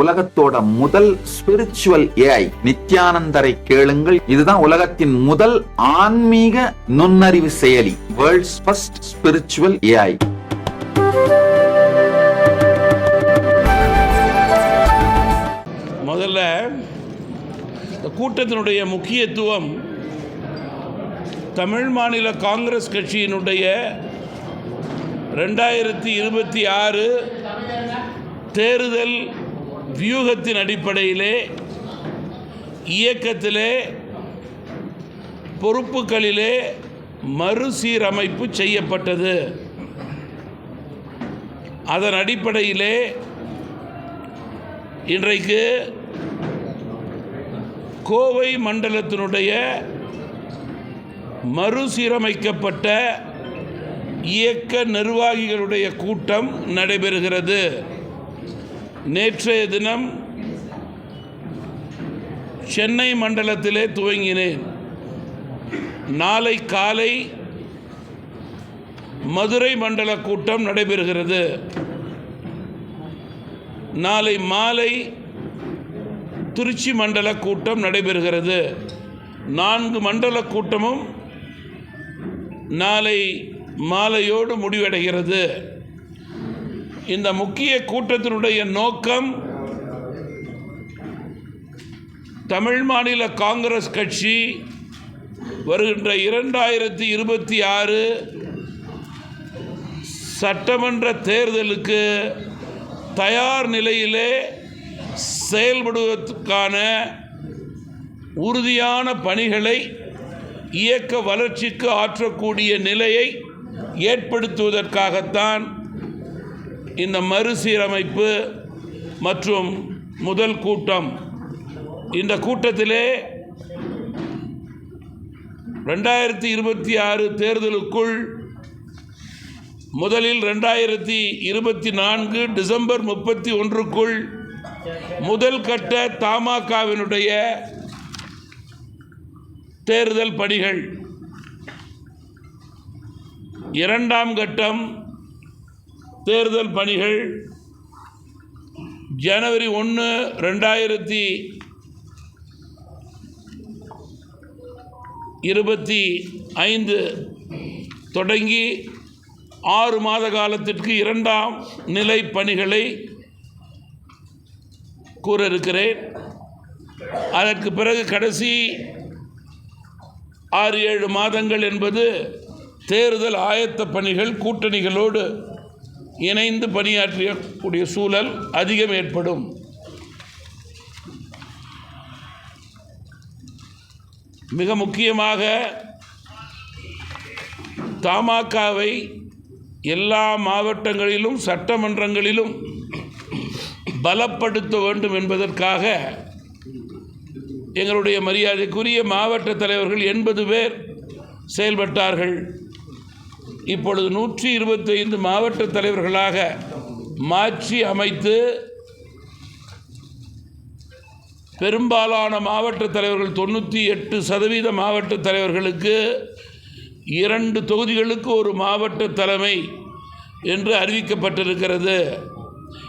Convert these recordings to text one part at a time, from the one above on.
உலகத்தோட முதல் spiritual AI நித்யானந்தரை கேளுங்கள். இதுதான் உலகத்தின் முதல் ஆன்மீக நுண்ணறிவு செயலி வேர்ல்ட்ஸ் ஃபர்ஸ்ட் ஸ்பிரிச்சுவல் ஏஐ முதல்ல கூட்டத்தினுடைய முக்கியத்துவம் தமிழ் மாநில காங்கிரஸ் கட்சியினுடைய ரெண்டாயிரத்தி இருபத்தி ஆறு தேர்தல் வியூகத்தின் அடிப்படையிலே இயக்கத்திலே பொறுப்புகளிலே மறுசீரமைப்பு செய்யப்பட்டது. அதன் அடிப்படையிலே இன்றைக்கு கோவை மண்டலத்தினுடைய மறுசீரமைக்கப்பட்ட இயக்க நிர்வாகிகளுடைய கூட்டம் நடைபெறுகிறது. நேற்றைய தினம் சென்னை மண்டலத்திலே துவங்கினேன். நாளை காலை மதுரை மண்டல கூட்டம் நடைபெறுகிறது. நாளை மாலை திருச்சி மண்டல கூட்டம் நடைபெறுகிறது. நான்கு மண்டல கூட்டமும் நாளை மாலையோடு முடிவடைகிறது. இந்த முக்கிய கூட்டத்தினுடைய நோக்கம் தமிழ் மாநில காங்கிரஸ் கட்சி வருகின்ற இரண்டாயிரத்தி இருபத்தி ஆறு சட்டமன்ற தேர்தலுக்கு தயார் நிலையிலே செயல்படுவதற்கான உறுதியான பணிகளை இயக்க வளர்ச்சிக்கு ஆற்றக்கூடிய நிலையை ஏற்படுத்துவதற்காகத்தான் இந்த மறுசீரமைப்பு மற்றும் முதல் கூட்டம். இந்த கூட்டத்திலே ரெண்டாயிரத்தி இருபத்தி ஆறு தேர்தலுக்குள் முதலில் ரெண்டாயிரத்தி இருபத்தி நான்கு டிசம்பர் முப்பத்தி ஒன்றுக்குள் முதல் கட்ட தமாகவினுடைய தேர்தல் பணிகள். இரண்டாம் கட்டம் தேர்தல் பணிகள் ஜனவரி ஒன்று ரெண்டாயிரத்தி இருபத்தி ஐந்து தொடங்கி ஆறு மாத காலத்திற்கு இரண்டாம் நிலை பணிகளை கூற இருக்கிறேன் அதற்கு பிறகு கடைசி ஆறு ஏழு மாதங்கள் என்பது தேர்தல் ஆயத்த பணிகள் கூட்டணிகளோடு இணைந்து பணியாற்றக்கூடிய சூழல் அதிகம் ஏற்படும். மிக முக்கியமாக தமாகவை எல்லா மாவட்டங்களிலும் சட்டமன்றங்களிலும் பலப்படுத்த வேண்டும் என்பதற்காக எங்களுடைய மரியாதைக்குரிய மாவட்ட தலைவர்கள் எண்பது பேர் செயல்பட்டார்கள். இப்பொழுது நூற்றி இருபத்தைந்து மாவட்ட தலைவர்களாக மாற்றி அமைத்து பெரும்பாலான மாவட்ட தலைவர்கள் தொண்ணூற்றி எட்டு சதவீத மாவட்ட தலைவர்களுக்கு இரண்டு தொகுதிகளுக்கு ஒரு மாவட்ட தலைமை என்று அறிவிக்கப்பட்டிருக்கிறது.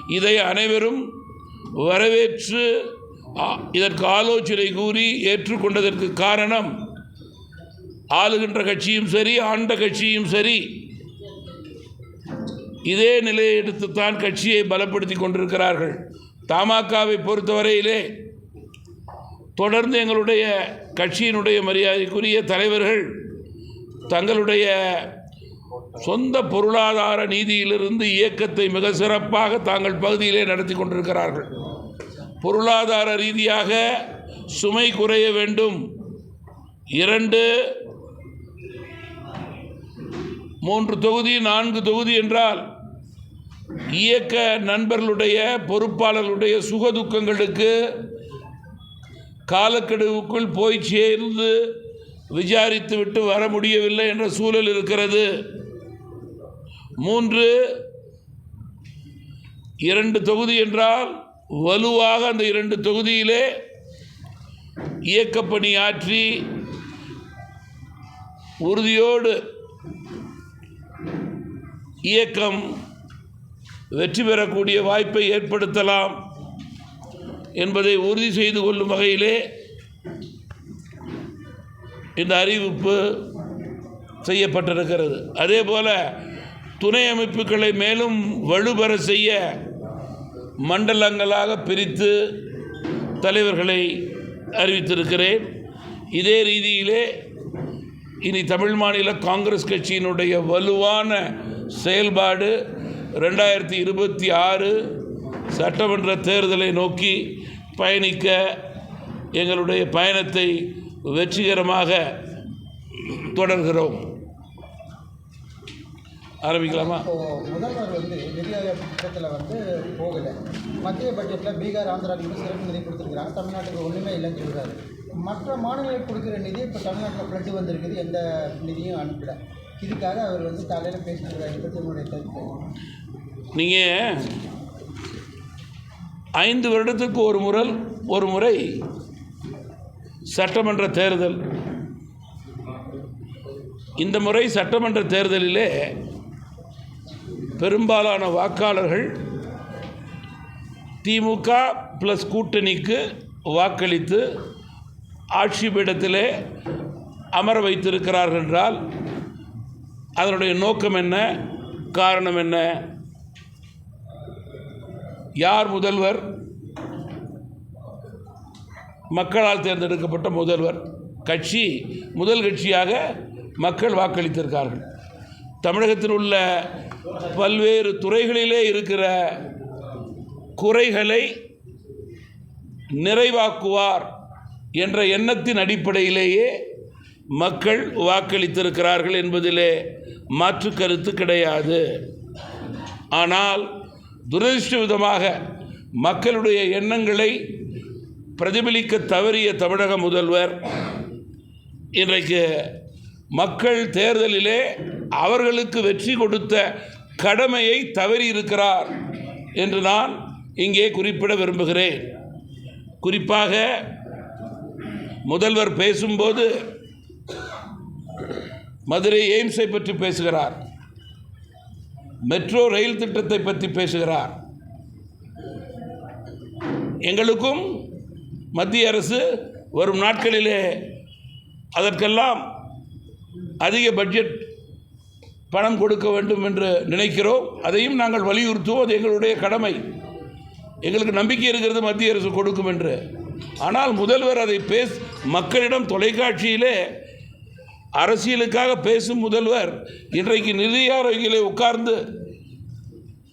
இதை அனைவரும் வரவேற்று இதற்கு ஆலோசனை கூறி ஏற்றுக்கொண்டதற்கு காரணம் ஆளுகின்ற கட்சியும் சரி ஆண்ட கட்சியும் சரி இதே நிலையை எடுத்துத்தான் கட்சியை பலப்படுத்தி கொண்டிருக்கிறார்கள். தமாகவை பொறுத்தவரையிலே தொடர்ந்து எங்களுடைய கட்சியினுடைய மரியாதைக்குரிய தலைவர்கள் தங்களுடைய சொந்த பொருளாதார நீதியிலிருந்து இயக்கத்தை மிக சிறப்பாக தாங்கள் பகுதியிலே நடத்தி கொண்டிருக்கிறார்கள். பொருளாதார ரீதியாக சுமை குறைய வேண்டும். இரண்டு மூன்று தொகுதி நான்கு தொகுதி என்றால் இயக்க நண்பர்களுடைய பொறுப்பாளர்களுடைய சுகதுக்கங்களுக்கு காலக்கெடுவுக்குள் போய் சேர்ந்து விசாரித்து விட்டு வர முடியவில்லை என்ற சூழல் இருக்கிறது. மூன்று இரண்டு தொகுதி என்றால் வலுவாக அந்த இரண்டு தொகுதியிலே இயக்கப்பணி ஆற்றி உறுதியோடு இயக்கம் வெற்றி பெறக்கூடிய வாய்ப்பை ஏற்படுத்தலாம் என்பதை உறுதி செய்து கொள்ளும் வகையிலே இந்த அறிவிப்பு செய்யப்பட்டிருக்கிறது. அதே போல் துணை அமைப்புகளை மேலும் வலுபெற செய்ய மண்டலங்களாக பிரித்து தலைவர்களை அறிவித்திருக்கிறேன். இதே ரீதியிலே இனி தமிழ் மாநில காங்கிரஸ் கட்சியினுடைய வலுவான செயல்பாடு ரெண்டாயிரத்தி இருபத்தி ஆறு சட்டமன்ற தேர்தலை நோக்கி பயணிக்க எங்களுடைய பயணத்தை வெற்றிகரமாக தொடர்கிறோம். ஆரம்பிக்கலாமா? முதல்வர் வந்து நிதி ஆயோக் திட்டத்தில் வந்து போகல. மத்திய பட்ஜெட்டில் பீகார் ஆந்திராவுக்கு சிறப்பு நிதி கொடுத்துருக்குறாங்க. தமிழ்நாட்டுக்கு ஒன்றுமே இல்லைன்னு சொல்கிறாரு மற்ற மாநிலங்களுக்கு கொடுக்குற நிதி இப்போ தமிழ்நாட்டில் ஃப்ளட்டு வந்திருக்குது. எந்த நிதியும் அனுப்பல. இதுக்காக அவர் வந்து காலையில் பேசிட்டு பற்றி கருத்து. நீங்கள் ஐந்து வருடத்துக்கு ஒரு முறை ஒரு முறை சட்டமன்ற தேர்தல் இந்த முறை சட்டமன்ற தேர்தலிலே பெரும்பாலான வாக்காளர்கள் திமுக ப்ளஸ் கூட்டணிக்கு வாக்களித்து ஆட்சி பீடத்திலே அமர வைத்திருக்கிறார்கள் என்றால் அதனுடைய நோக்கம் என்ன? காரணம் என்ன? யார் முதல்வர்? மக்களால் தேர்ந்தெடுக்கப்பட்ட முதல்வர். கட்சி முதல் கட்சியாக மக்கள் வாக்களித்திருக்கார்கள். தமிழகத்தில் உள்ள பல்வேறு துறைகளிலே இருக்கிற குறைகளை நிறைவாக்குவார் என்ற எண்ணத்தின் அடிப்படையிலேயே மக்கள் வாக்களித்திருக்கிறார்கள் என்பதிலே மாற்று கருத்து கிடையாது. ஆனால் துரதிருஷ்டவிதமாக மக்களுடைய எண்ணங்களை பிரதிபலிக்க தவறிய தமிழக முதல்வர் இன்றைக்கு மக்கள் தேர்தலிலே அவர்களுக்கு வெற்றி கொடுத்த கடமையை தவறி இருக்கிறார் என்று நான் இங்கே குறிப்பிட விரும்புகிறேன். குறிப்பாக முதல்வர் பேசும்போது மதுரை எய்ம்ஸை பற்றி பேசுகிறார். மெட்ரோ ரயில் திட்டத்தை பற்றி பேசுகிறார். எங்களுக்கும் மத்திய அரசு வரும் நாட்களிலே அதற்கெல்லாம் அதிக பட்ஜெட் பணம் கொடுக்க வேண்டும் என்று நினைக்கிறோம். அதையும் நாங்கள் வலியுறுத்துவோம். அது எங்களுடைய கடமை. எங்களுக்கு நம்பிக்கை இருக்கிறது மத்திய அரசு கொடுக்கும் என்று. ஆனால் முதல்வர் அதை பேஸ் மக்களிடம் தொலைக்காட்சியிலே அரசியலுக்காக பேசும் முதல்வர் இன்றைக்கு நிதி ஆரோக்கியிலே உட்கார்ந்து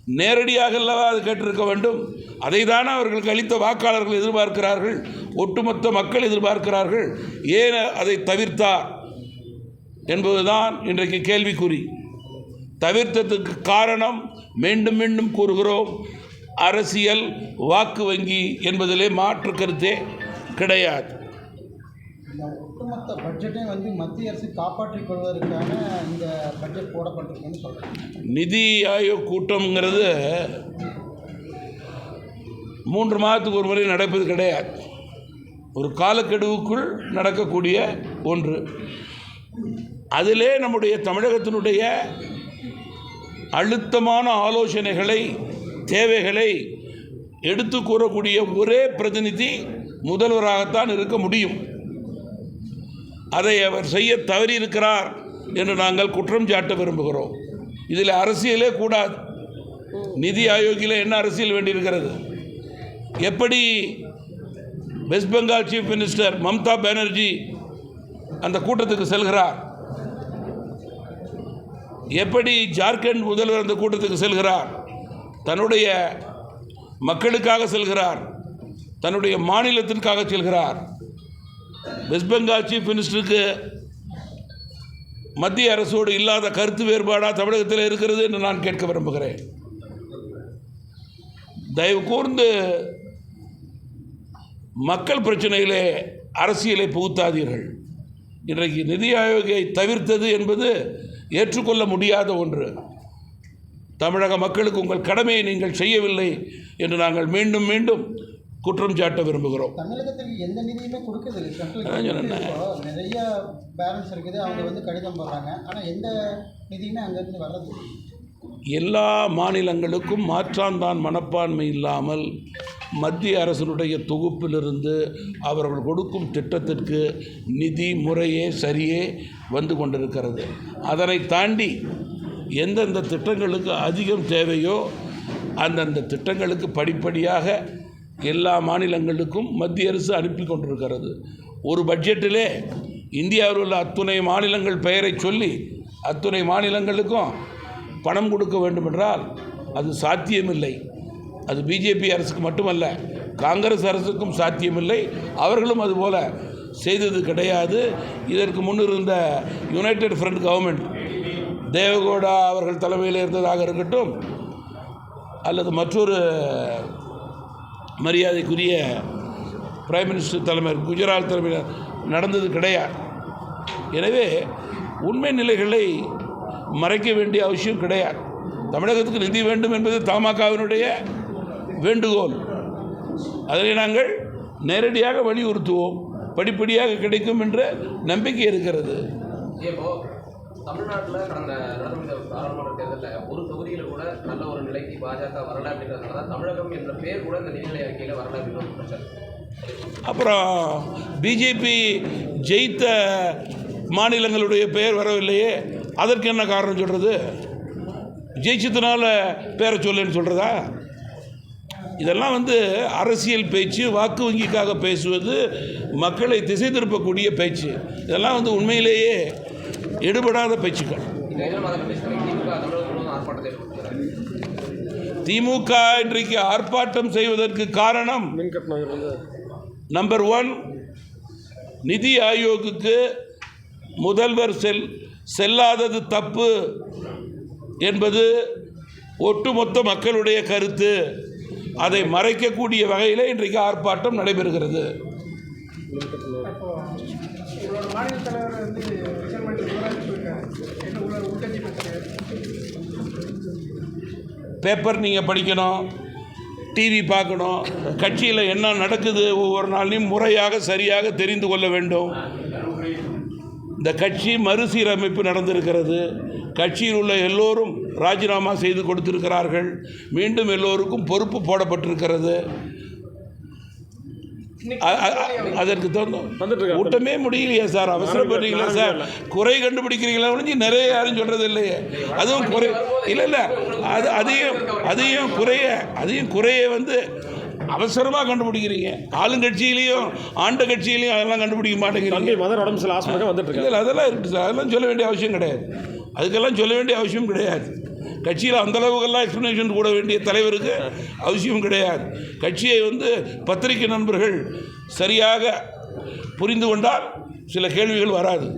நேரடியாக அல்லவா அது கேட்டிருக்க வேண்டும். அதை தானே அவர்களுக்கு அளித்த வாக்காளர்கள் எதிர்பார்க்கிறார்கள் ஒட்டுமொத்த மக்கள் எதிர்பார்க்கிறார்கள். ஏன் அதை தவிர்த்தார் என்பதுதான் இன்றைக்கு கேள்விக்குறி. தவிர்த்ததுக்கு காரணம் மீண்டும் மீண்டும் கூறுகிறோம் அரசியல் வாக்கு வங்கி என்பதிலே மாற்று கருத்தே கிடையாது. பட்ஜெட்டை வந்து மத்திய அரசு காப்பாற்றிக் கொள்வதற்கான இந்த பட்ஜெட் போடப்பட்டிருக்குன்னு சொல்கிறேன் நிதி ஆயோக் கூட்டம்ங்கிறது மூன்று மாதத்துக்கு ஒரு முறை நடப்பது கிடையாது. ஒரு காலக்கெடுவுக்குள் நடக்கக்கூடிய ஒன்று. அதிலே நம்முடைய தமிழகத்தினுடைய அழுத்தமான ஆலோசனைகளை தேவைகளை எடுத்து கூறக்கூடிய ஒரே பிரதிநிதி முதல்வராகத்தான் இருக்க முடியும். அதை அவர் செய்ய தவறியிருக்கிறார் என்று நாங்கள் குற்றம் சாட்ட விரும்புகிறோம். இதில் அரசியலே கூடாது. நிதி ஆயோக்கியில் என்ன அரசியல் வேண்டியிருக்கிறது? எப்படி West Bengal chief minister Mamata Banerjee அந்த கூட்டத்துக்கு செல்கிறார்? எப்படி ஜார்க்கண்ட் முதல்வர் அந்த கூட்டத்துக்கு செல்கிறார்? தன்னுடைய மக்களுக்காக செல்கிறார். தன்னுடைய மாநிலத்திற்காக செல்கிறார். வெஸ்ட் பெங்கால் சீஃப் மினிஸ்டருக்கு மத்திய அரசோடு இல்லாத கருத்து வேறுபாடாக தமிழகத்தில் இருக்கிறது என்று நான் கேட்க விரும்புகிறேன். தயவு கூர்ந்து மக்கள் பிரச்சனையிலே அரசியலை புகுத்தாதீர்கள். இன்றைக்கு நிதி ஆயோகை தவிர்த்தது என்பது ஏற்றுக்கொள்ள முடியாத ஒன்று. தமிழக மக்களுக்கு உங்கள் கடமையை நீங்கள் செய்யவில்லை என்று நாங்கள் மீண்டும் மீண்டும் குற்றம் சாட்ட விரும்புகிறோம். தமிழகத்துக்கு எந்த நிதியுமே இப்போ நிறைய பேலன்ஸ் இருக்குது. அவங்க வந்து கடிதம் போடுறாங்க. ஆனால் எந்த நிதியுமே அங்கேருந்து வர்றது எல்லா மாநிலங்களுக்கும் மாற்றாந்தான் மனப்பான்மை இல்லாமல் மத்திய அரசினுடைய தொகுப்பிலிருந்து அவர்கள் கொடுக்கும் திட்டத்திற்கு நிதி முறையே சரியே வந்து கொண்டிருக்கிறது. அதனை தாண்டி எந்தெந்த திட்டங்களுக்கு அதிகம் தேவையோ அந்தந்த திட்டங்களுக்கு படிப்படியாக எல்லா மாநிலங்களுக்கும் மத்திய அரசு அனுப்பி கொண்டிருக்கிறது. ஒரு பட்ஜெட்டிலே இந்தியாவில் உள்ள அத்துணை மாநிலங்கள் பெயரை சொல்லி அத்துணை மாநிலங்களுக்கும் பணம் கொடுக்க வேண்டுமென்றால் அது சாத்தியமில்லை. அது பிஜேபி அரசுக்கு மட்டுமல்ல காங்கிரஸ் அரசுக்கும் சாத்தியமில்லை. அவர்களும் அதுபோல் செய்தது கிடையாது. இதற்கு முன்னிருந்த யுனைடெட் ஃப்ரண்ட் கவர்மெண்ட் தேவகோடா அவர்கள் தலைமையில் இருந்ததாக இருக்கட்டும் அல்லது மற்றொரு மரியாதைக்குரிய பிரைம் மினிஸ்டர் தலைமர் குஜராத் தலைமையில் நடந்தது கிடையாது. எனவே உண்மை நிலைகளை மறைக்க வேண்டிய அவசியம் கிடையாது. தமிழகத்துக்கு நிதி வேண்டும் என்பது தமாகவினுடைய வேண்டுகோள். அதனை நாங்கள் நேரடியாக வலியுறுத்துவோம். படிப்படியாக கிடைக்கும் என்ற நம்பிக்கை இருக்கிறது. தமிழ்நாட்டில் கடந்த நடந்த பாராளுமன்ற தேர்தலில் ஒரு தொகுதியில் கூட நல்ல ஒரு நிலைக்கு பாஜக வரல அப்படிங்கிறதுனால தான் தமிழகம் என்ற பேர் கூட இந்த நிதிநிலை அறிக்கையில் வரல அப்படின்னு ஒரு அப்புறம் பிஜேபி ஜெயித்த மாநிலங்களுடைய பெயர் வரவில்லையே அதற்கு என்ன காரணம் சொல்கிறது ஜெயிச்சதுனால பேரை சொல்லுன்னு சொல்கிறதா இதெல்லாம் வந்து அரசியல் பேச்சு வாக்கு வங்கிக்காக பேசுவது மக்களை திசை திருப்பக்கூடிய பேச்சு. இதெல்லாம் வந்து உண்மையிலேயே எடுபடாத பேச்சுக்கள் திமுக இன்றைக்கு ஆர்ப்பாட்டம் செய்வதற்கு காரணம் நம்பர் ஒன் நிதி ஆயோக்குக்கு முதல்வர் செல் செல்லாதது தப்பு என்பது ஒட்டுமொத்த மக்களுடைய கருத்து அதை மறைக்கக்கூடிய வகையில் இன்றைக்கு ஆர்ப்பாட்டம் நடைபெறுகிறது உங்களோட மாநில தலைவர் வந்து ரிசர்வ் பண்ணி ஊராட்சி போயிருக்காரு என்ன உள்ள உள்கட்சி பிரச்சனை பேப்பர் நீங்கள் படிக்கணும் டிவி பார்க்கணும் கட்சியில் என்ன நடக்குது ஒவ்வொரு நாளையும் முறையாக சரியாக தெரிந்து கொள்ள வேண்டும். இந்த கட்சி மறுசீரமைப்பு நடந்திருக்கிறது. கட்சியில் உள்ள எல்லோரும் ராஜினாமா செய்து கொடுத்திருக்கிறார்கள். மீண்டும் எல்லோருக்கும் பொறுப்பு போடப்பட்டிருக்கிறது. அதற்கு தகுந்த கூட்டமே முடியலையே சார் அவசரப்படுறீங்களா சார்? குறை கண்டுபிடிக்கிறீங்களா ஒழிஞ்சு நிறைய யாரும் சொல்றது இல்லையே. அதுவும் குறை இல்லை இல்லை. அது அதையும் அதையும் குறைய அதையும் குறைய வந்து அவசரமாக கண்டுபிடிக்கிறீங்க. ஆளுங்கட்சியிலையும் ஆண்ட கட்சியிலையும் அதெல்லாம் கண்டுபிடிக்க மாட்டேங்கிறீங்க. தம்பி மதர் உடம்பு சில ஹாஸ்பிட்டல் வந்துட்டு இல்லை இல்லை அதெல்லாம் இருக்குது சார். அதெல்லாம் சொல்ல வேண்டிய அவசியம் கிடையாது. அதுக்கெல்லாம் சொல்ல வேண்டிய அவசியம் கிடையாது. கட்சியில் அந்தளவுக்கெல்லாம் எக்ஸ்ப்ளனேஷன் கூட வேண்டிய தலைவருக்கு அவசியம் கிடையாது. கட்சியை வந்து பத்திரிகை நண்பர்கள் சரியாக புரிந்து கொண்டால் சில கேள்விகள் வராது.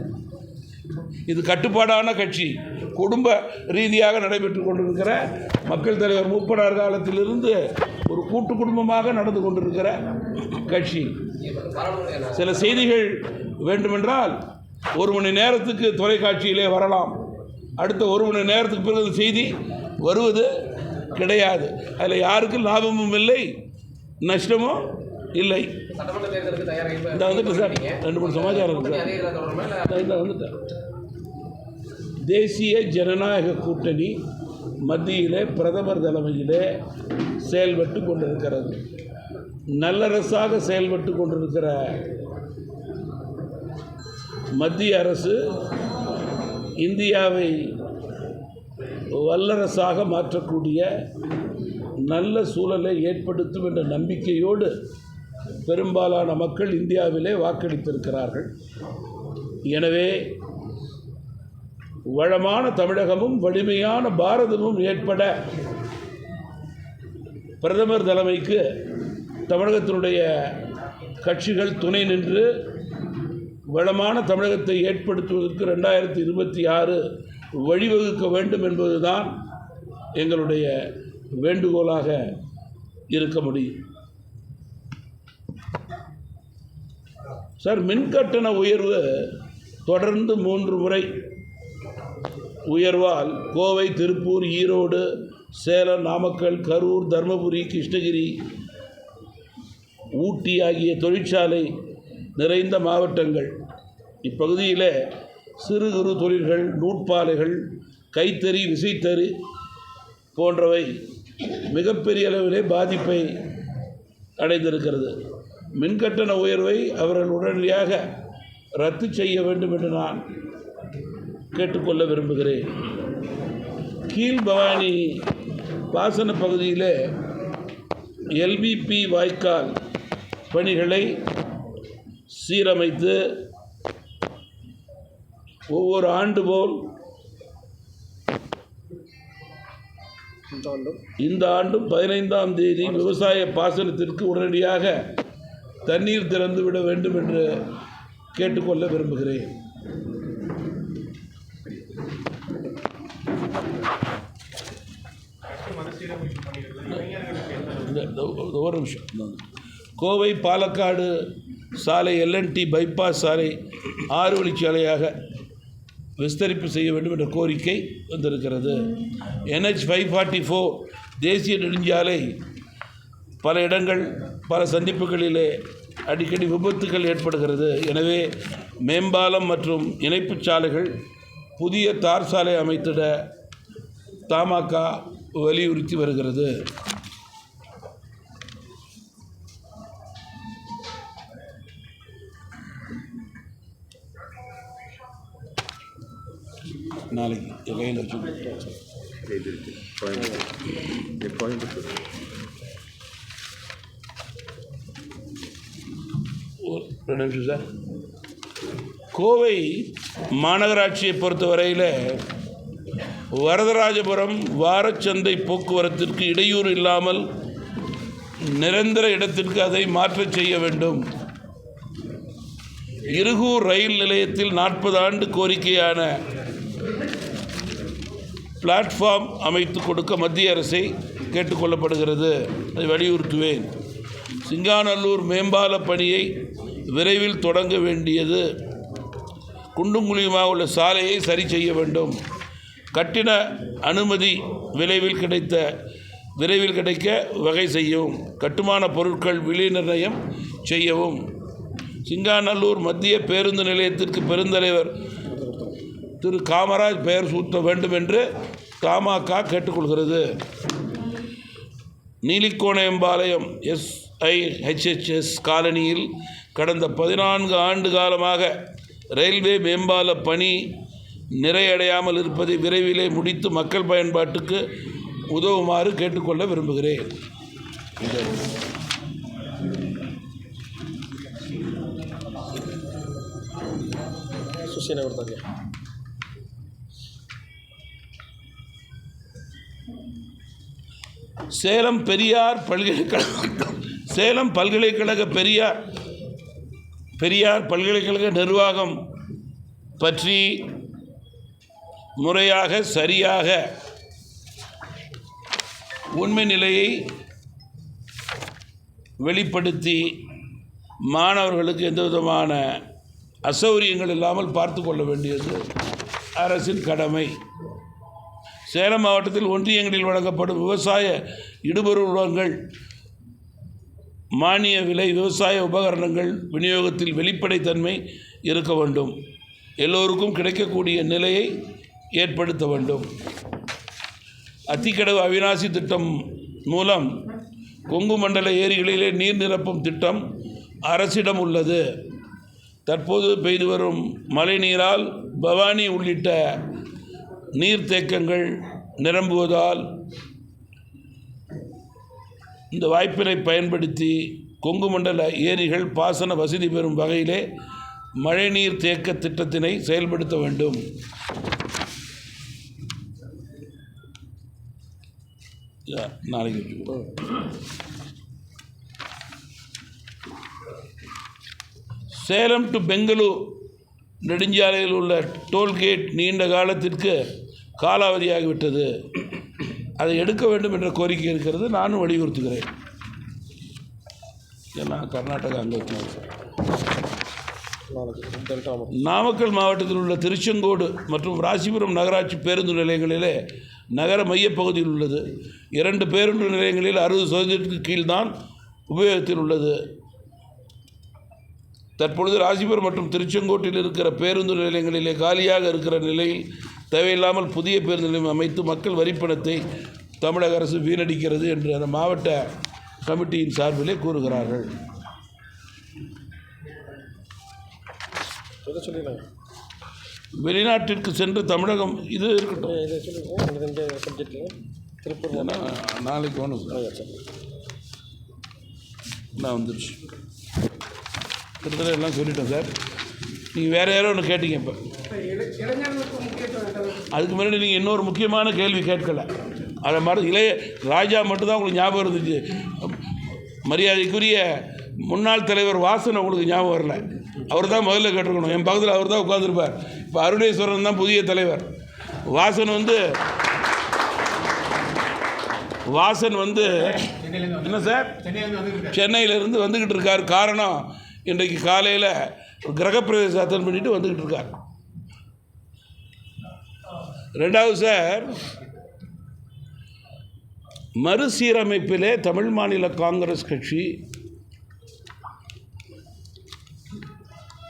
இது கட்டுப்பாடான கட்சி. குடும்ப ரீதியாக நடைபெற்று கொண்டிருக்கிற மக்கள் தலைவர் மூப்பனார் காலத்திலிருந்து ஒரு கூட்டு குடும்பமாக நடந்து கொண்டிருக்கிற கட்சி. சில செய்திகள் வேண்டுமென்றால் ஒரு மணி நேரத்துக்கு தொலைக்காட்சியிலே வரலாம். அடுத்த ஒரு மணி நேரத்துக்கு பிறகு அந்த செய்தி வருவது கிடையாது. அதில் யாருக்கும் லாபமும் இல்லை நஷ்டமும் இல்லை. இந்த வந்துட்டு சார் ரெண்டு மூணு சமாச்சாரம் சார். இந்த வந்துட்டேன் தேசிய ஜனநாயக கூட்டணி மத்தியிலே பிரதமர் தலைமையிலே செயல்பட்டு கொண்டிருக்கிறது. நல்லரசாக செயல்பட்டு கொண்டிருக்கிற மத்திய அரசு இந்தியாவை வல்லரசாக மாற்றக்கூடிய நல்ல சூழலை ஏற்படுத்தும் என்ற நம்பிக்கையோடு பெரும்பாலான மக்கள் இந்தியாவிலே வாக்களித்திருக்கிறார்கள். எனவே வளமான தமிழகமும் வலிமையான பாரதமும் ஏற்பட பிரதமர் தலைமைக்கு தமிழகத்தினுடைய கட்சிகள் துணை நின்று வளமான தமிழகத்தை ஏற்படுத்துவதற்கு ரெண்டாயிரத்தி இருபத்தி ஆறு வழிவகுக்க வேண்டும் என்பதுதான் எங்களுடைய வேண்டுகோளாக இருக்க முடியும். சார் மின்கட்டண உயர்வு தொடர்ந்து மூன்று முறை உயர்வால் கோவை திருப்பூர் ஈரோடு சேலம் நாமக்கல் கரூர் தருமபுரி கிருஷ்ணகிரி ஊட்டி ஆகிய தொழிற்சாலை நிறைந்த மாவட்டங்கள் இப்பகுதியில் சிறு குறு தொழில்கள் நூற்பாலைகள் கைத்தறி விசைத்தறி போன்றவை மிகப்பெரிய அளவிலே பாதிப்பை அடைந்திருக்கிறது. மின்கட்டண உயர்வை அவர்கள் உடனடியாக ரத்து செய்ய வேண்டும் என்று நான் கேட்டுக்கொள்ள விரும்புகிறேன். கீழ்பவானி பாசன பகுதியில் எல்பிபி வாய்க்கால் பணிகளை சீரமைத்து ஒவ்வொரு ஆண்டு போல் இந்த ஆண்டும்? பதினைந்தாம் தேதி விவசாய பாசனத்திற்கு உடனடியாக தண்ணீர் திறந்து விட வேண்டும் என்று கேட்டுக்கொள்ள விரும்புகிறேன். இந்த- இந்த ஒரு- நிமிஷம். கோவை பாலக்காடு சாலை எல்என்டி பைபாஸ் சாலை ஆறு வழிச்சாலையாக விஸ்தரிப்பு செய்ய வேண்டும் என்ற கோரிக்கை வந்திருக்கிறது. என்ஹெச் ஃபைவ் ஃபார்ட்டி ஃபோர் தேசிய நெடுஞ்சாலை பல இடங்கள் பல சந்திப்புகளிலே அடிக்கடி விபத்துகள் ஏற்படுகிறது. எனவே மேம்பாலம் மற்றும் இணைப்புச் சாலைகள் புதிய தார் சாலை அமைத்திட தமாக வலியுறுத்தி வருகிறது. நாளைக்கு என் வச்சு ஒரு ரெண்டு நிமிஷம் சார். கோவை மாநகராட்சியை பொறுத்தவரையில் வரதராஜபுரம் வாரச்சந்தை போக்குவரத்திற்கு இடையூறு இல்லாமல் நிரந்தர இடத்திற்கு அதை மாற்றச் செய்ய வேண்டும். இருகூர் ரயில் நிலையத்தில் நாற்பது ஆண்டு கோரிக்கையான பிளாட்ஃபார்ம் அமைத்து கொடுக்க மத்திய அரசை கேட்டுக்கொள்ளப்படுகிறது அதை வலியுறுத்துவேன். சிங்காநல்லூர் மேம்பால பணியை விரைவில் தொடங்க வேண்டியது. குண்டும் குழியுமாக உள்ள சாலையை சரி செய்ய வேண்டும். கட்டின அனுமதி விரைவில் கிடைத்த விரைவில் கிடைக்க வகை செய்யவும் கட்டுமான பொருட்கள் விலை நிர்ணயம் செய்யவும். சிங்காநல்லூர் மத்திய பேருந்து நிலையத்திற்கு பெருந்தலைவர் திரு காமராஜ் பெயர் சூத்த வேண்டும் என்று தமாக கேட்டுக்கொள்கிறது. நீலிக்கோணயம்பாளையம் எஸ்ஐஹெச்எஸ்எஸ் காலனியில் கடந்த பதினான்கு ஆண்டு காலமாக ரயில்வே மேம்பால பணி நிறையடையாமல் இருப்பதை விரைவிலே முடித்து மக்கள் பயன்பாட்டுக்கு உதவுமாறு கேட்டுக்கொள்ள விரும்புகிறேன். சுசீனா கொடுத்தாங்க சேலம் பெரியார் பல்கலைக்கழகம். சேலம் பல்கலைக்கழக பெரியார் பெரியார் பல்கலைக்கழக நிர்வாகம் பற்றி முறையாக சரியாக உண்மை நிலையை வெளிப்படுத்தி மாணவர்களுக்கு எந்த விதமான அசௌகரியங்கள் இல்லாமல் பார்த்து கொள்ள வேண்டியது அரசின் கடமை. சேலம் மாவட்டத்தில் ஒன்றியங்களில் வழங்கப்படும் விவசாய இடுபொருள் மானிய விலை விவசாய உபகரணங்கள் விநியோகத்தில் வெளிப்படைத்தன்மை இருக்க வேண்டும். எல்லோருக்கும் கிடைக்கக்கூடிய நிலையை ஏற்படுத்த வேண்டும். அத்திக்கடவு அவிநாசி திட்டம் மூலம் கொங்கு மண்டல ஏரிகளிலே நீர் நிரப்பும் திட்டம் அரசிடம் உள்ளது. தற்போது பெய்து வரும் மழை நீரால் பவானி உள்ளிட்ட நீர்த்தேக்கங்கள் நிரம்புவதால் இந்த வாய்ப்பினை பயன்படுத்தி கொங்கு மண்டல ஏரிகள் பாசன வசதி பெறும் வகையிலே மழைநீர் தேக்க திட்டத்தினை செயல்படுத்த வேண்டும். நாளைக்கு சேலம் டு பெங்களூர் நெடுஞ்சாலையில் உள்ள டோல்கேட் நீண்ட காலத்திற்கு காலாவதியாகிவிட்டது. அதை எடுக்க வேண்டும் என்ற கோரிக்கை இருக்கிறது. நானும் வலியுறுத்துகிறேன். ஏன்னா கர்நாடகா அங்கே நாமக்கல் மாவட்டத்தில் உள்ள திருச்செங்கோடு மற்றும் ராசிபுரம் நகராட்சி பேருந்து நிலையங்களிலே நகர மையப்பகுதியில் உள்ளது. இரண்டு பேருந்து நிலையங்களில் அறுபது சதவீதத்துக்கு கீழ்தான் உபயோகத்தில் உள்ளது. தற்பொழுது ராசிபுரம் மற்றும் திருச்செங்கோட்டில் இருக்கிற பேருந்து நிலையங்களிலே காலியாக இருக்கிற நிலையில் தேவையில்லாமல் புதிய பேருந்து நிலையம் அமைத்து மக்கள் வரிப்பணத்தை தமிழக அரசு வீணடிக்கிறது என்று அந்த மாவட்ட கமிட்டியின் சார்பிலே கூறுகிறார்கள். வெளிநாட்டிற்கு சென்று தமிழகம் இது இருக்கட்டும். திருப்பூர் நாளைக்கு சார். நான் வந்துருச்சு. கிட்டத்தட்ட எல்லாம் சொல்லிட்டேன் சார். நீங்கள் வேறு யாரோ ஒன்று கேட்டீங்க இப்போ. அதுக்கு முன்னாடி நீங்கள் இன்னொரு முக்கியமான கேள்வி கேட்கல. அதை மாதிரி இளைய ராஜா மட்டும்தான் உங்களுக்கு ஞாபகம் இருந்துச்சு. மரியாதைக்குரிய முன்னாள் தலைவர் வாசன் உங்களுக்கு ஞாபகம் வரல. அவர் தான் முதல்ல கேட்டிருக்கணும். என் பக்கத்தில் அவர் தான் உட்காந்துருப்பார் இப்போ அருணேஸ்வரன் தான் புதிய தலைவர். வாசன் வந்து வாசன் வந்து என்ன சார்? சென்னையிலேருந்து வந்துக்கிட்டு இருக்கார். காரணம் இன்றைக்கு காலையில் கிரகப்பிரவேசம் அட்டன் பண்ணிட்டு வந்துக்கிட்டு இருக்கார். ரெண்டாவது சார் மறுசீரமைப்பிலே தமிழ் மாநில காங்கிரஸ் கட்சி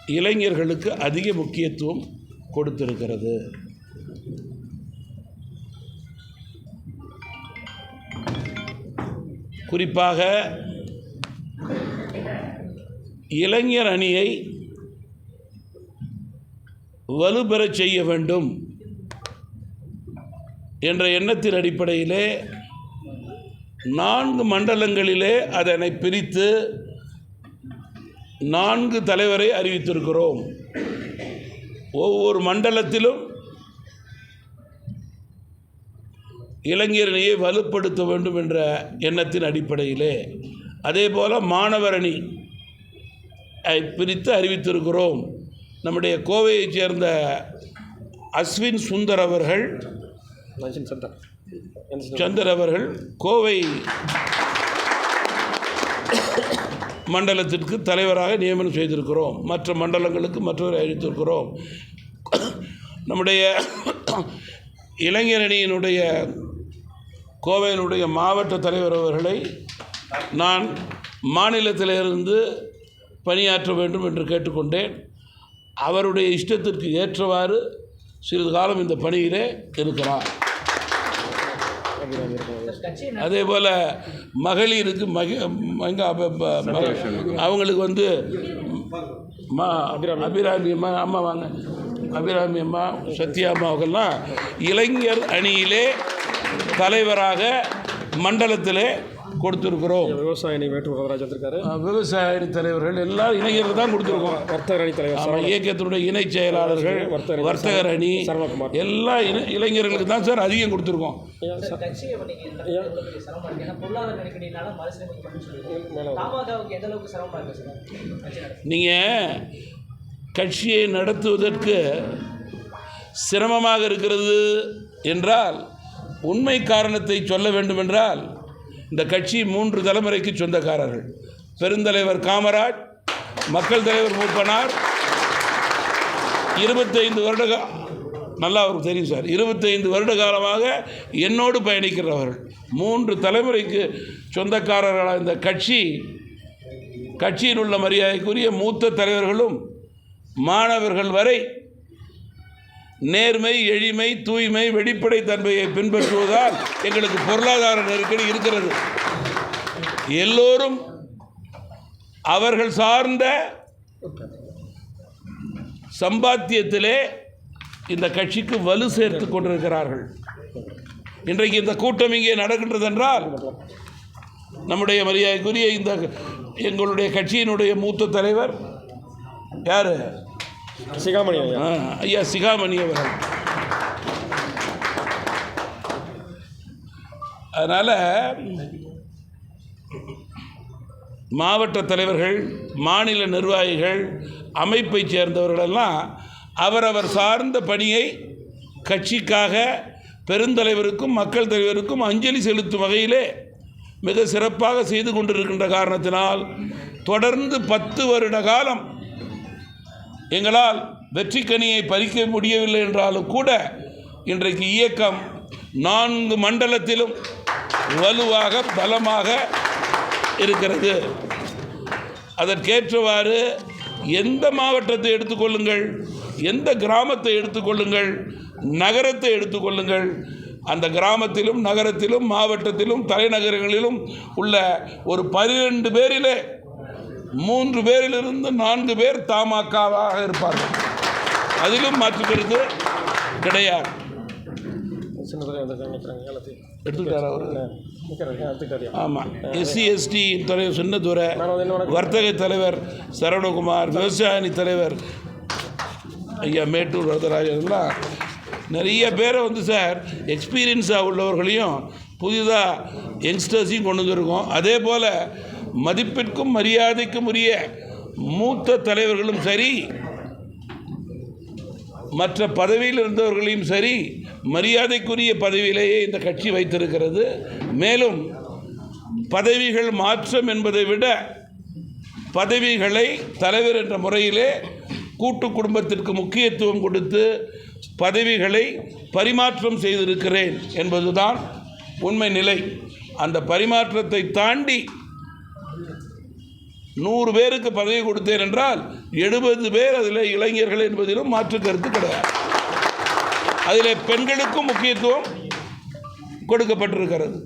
இளைஞர்களுக்கு அதிக முக்கியத்துவம் கொடுத்திருக்கிறது. குறிப்பாக இளைஞர் அணியை வலுப்பெறச் செய்ய வேண்டும் என்ற எண்ணத்தின் அடிப்படையிலே நான்கு மண்டலங்களிலே அதனை பிரித்து நான்கு தலைவரை அறிவித்திருக்கிறோம். ஒவ்வொரு மண்டலத்திலும் இளைஞரணியை வலுப்படுத்த வேண்டும் என்ற எண்ணத்தின் அடிப்படையிலே. அதே போல் மாணவர் அணி பிரித்து அறிவித்திருக்கிறோம். நம்முடைய கோவையைச் சேர்ந்த அஸ்வின் சுந்தர் அவர்கள் சந்தர் அவர்கள் கோவை மண்டலத்திற்கு தலைவராக நியமனம் செய்திருக்கிறோம். மற்ற மண்டலங்களுக்கு மற்றவரை அறிவித்திருக்கிறோம். நம்முடைய இளைஞரணியினுடைய கோவையினுடைய மாவட்ட தலைவர் அவர்களை நான் மாநிலத்திலிருந்து பணியாற்ற வேண்டும் என்று கேட்டுக்கொண்டேன். அவருடைய இஷ்டத்திற்கு ஏற்றவாறு சிறிது காலம் இந்த பணியிலே இருக்கிறார். அதே போல் மகளிருக்கு மகி மங்க அவங்களுக்கு வந்து மா அபிராமி அம்மா அம்மா வாங்க. அபிராமி அம்மா சத்யா அம்மா இளைஞர் அணியிலே தலைவராக மண்டலத்திலே கொடுத்துருக்குறோம். விவசாய விவசாய அணி தலைவர்கள் எல்லாம் இளைஞர்கள் தான் கொடுத்துருக்கோம். வர்த்தக அணி தலைவர் இயக்கத்தினுடைய இணைச் செயலாளர்கள் வர்த்தகர் வர்த்தகர் அணி. எல்லா இன இளைஞர்களுக்கு தான் சார் அதிகம் கொடுத்துருக்கோம். நீங்கள் கட்சியை நடத்துவதற்கு சிரமமாக இருக்கிறது என்றால் உண்மை காரணத்தை சொல்ல வேண்டுமென்றால் இந்த கட்சி மூன்று தலைமுறைக்கு சொந்தக்காரர்கள். பெருந்தலைவர் காமராஜ் மக்கள் தலைவர் மூப்பனார். இருபத்தைந்து வருட நல்லா அவருக்கு தெரியும் சார். இருபத்தைந்து வருட காலமாக என்னோடு பயணிக்கிறவர்கள். மூன்று தலைமுறைக்கு சொந்தக்காரர்களாக இந்த கட்சி கட்சியில் உள்ள மரியாதைக்குரிய மூத்த தலைவர்களும் மாணவர்கள் வரை நேர்மை எளிமை தூய்மை வெளிப்படை தன்மையை பின்பற்றுவதால் எங்களுக்கு பொருளாதார நெருக்கடி இருக்கிறது. எல்லோரும் அவர்கள் சார்ந்த சம்பாத்தியத்திலே இந்த கட்சிக்கு வலு சேர்த்து கொண்டிருக்கிறார்கள். இன்றைக்கு இந்த கூட்டம் இங்கே நடக்கின்றது என்றால் நம்முடைய மரியாதைக்குரிய இந்த எங்களுடைய கட்சியினுடைய மூத்த தலைவர் யார்? சிகாமணி ஐயா ஆ, ஐயா சிகாமணி அவர்கள். அதனால் மாவட்ட தலைவர்கள் மாநில நிர்வாகிகள் அமைப்பைச் சேர்ந்தவர்களெல்லாம் அவரவர் சார்ந்த பணியை கட்சிக்காக பெருந்தலைவருக்கும் மக்கள் தலைவருக்கும் அஞ்சலி செலுத்தும் வகையிலே மிக சிறப்பாக செய்து கொண்டிருக்கின்ற காரணத்தினால் தொடர்ந்து பத்து வருட காலம் எங்களால் வெற்றிக்கனியை பறிக்க முடியவில்லை என்றாலும் கூட இன்றைக்கு இயக்கம் நான்கு மண்டலத்திலும் வலுவாக பலமாக இருக்கிறது. அதற்கேற்றவாறு எந்த மாவட்டத்தை எடுத்துக்கொள்ளுங்கள் எந்த கிராமத்தை எடுத்துக்கொள்ளுங்கள் நகரத்தை எடுத்துக்கொள்ளுங்கள் அந்த கிராமத்திலும் நகரத்திலும் மாவட்டத்திலும் தலைநகரங்களிலும் உள்ள ஒரு பனிரெண்டு பேரிலே மூன்று பேரிலிருந்து நான்கு பேர் தமாகவாக இருப்பார்கள். அதிலும் மாற்று கருத்து கிடையாது. எடுத்துக்கிட்டார் ஆமாம் எஸ்சி எஸ்டி தலைவர் சின்னதுரை வர்த்தக தலைவர் சரவணகுமார் விவசாய தலைவர் ஐயா மேட்டூர் வரதராஜன்லாம் நிறைய பேரை வந்து சார் எக்ஸ்பீரியன்ஸாக உள்ளவர்களையும் புதிதாக யங்ஸ்டர்ஸையும் கொண்டு வந்திருக்கோம். அதே போல் மதிப்பிற்கும் மரியாதைக்கும் உரிய மூத்த தலைவர்களும் சரி மற்ற பதவியில் இருந்தவர்களையும் சரி மரியாதைக்குரிய பதவியிலேயே இந்த கட்சி வைத்திருக்கிறது. மேலும் பதவிகள் மாற்றம் என்பதை விட பதவிகளை தலைவர் என்ற முறையிலே கூட்டு குடும்பத்திற்கு முக்கியத்துவம் கொடுத்து பதவிகளை பரிமாற்றம் செய்திருக்கிறேன் என்பதுதான் உண்மை நிலை. அந்த பரிமாற்றத்தை தாண்டி நூறு பேருக்கு பதவி கொடுத்தேன் என்றால் எழுபது பேர் அதில் இளைஞர்கள் என்பதிலும் மாற்று கருத்து கிடையாது. அதில் பெண்களுக்கும் முக்கியத்துவம் கொடுக்கப்பட்டிருக்கிறது.